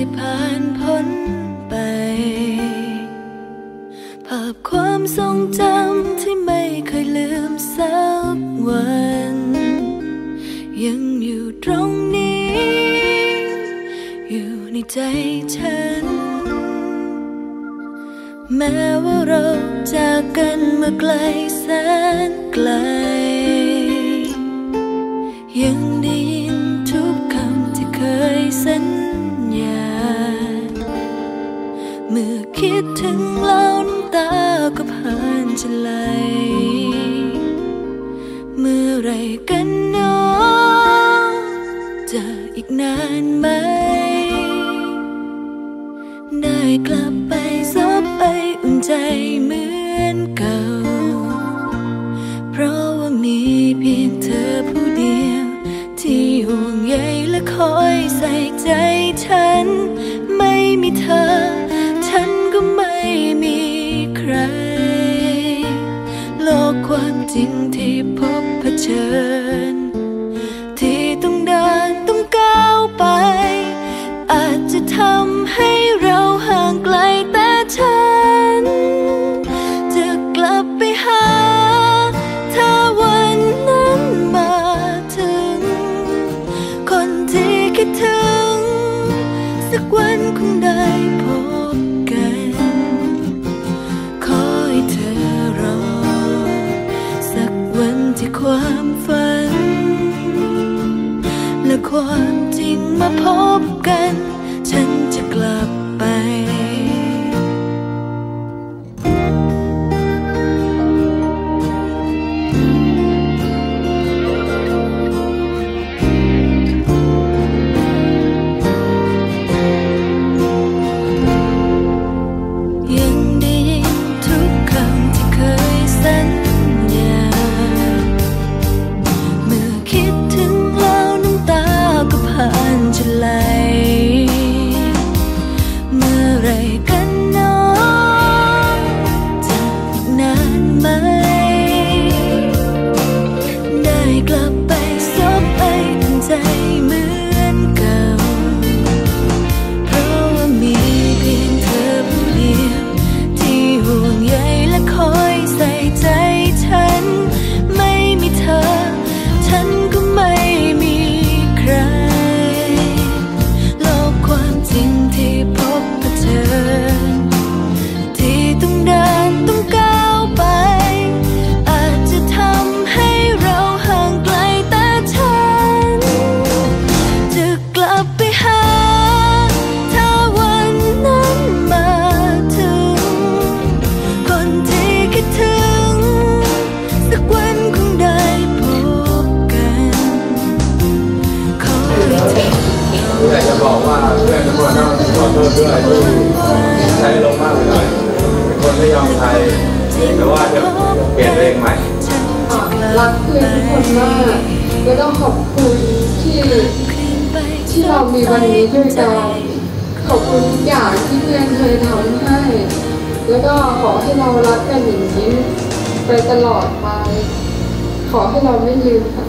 ที่ผ่านพ้นไป ภาพความทรงจำที่ไม่เคยลืมสักวัน ยังอยู่ตรงนี้ อยู่ในใจฉัน แม้ว่าเราจากกันมาไกลแสนไกล ยัง งแล้วน้ำตาก็ผ่านจะไหล เมื่อไรกันเนาะจะอีกนานไหม ได้กลับไปซบไออุ่นใจเหมือนเก่า เพราะว่ามีเพียงเธอผู้เดียว ที่ห่วงใยและคอยใส่ใจฉัน ความจริงที่พบเผชิญ ที่ต้องเดินต้องก้าวไป อาจจะทำให้เราห่างไกลแต่ฉัน จะกลับไปหา ถ้าวันนั้นมาถึง คนที่คิดถึง สักวันคงได้ ความฝัน และความจริงมาพบกัน ด้วยที่ใช้ลงมากไปหน่อยเป็นคนไม่ยอมใช้แต่ว่าจะเปลี่ยนตัวเองใหม่รักเพื่อนทุกคนมากแล้วก็ขอบคุณที่ที่เรามีวันนี้ด้วยกันขอบคุณทุกอย่างที่เพื่อนเคยทำให้ แล้วก็ขอให้เรารักกันอย่างนี้ไปตลอดไป ขอให้เราไม่ลืมค่ะ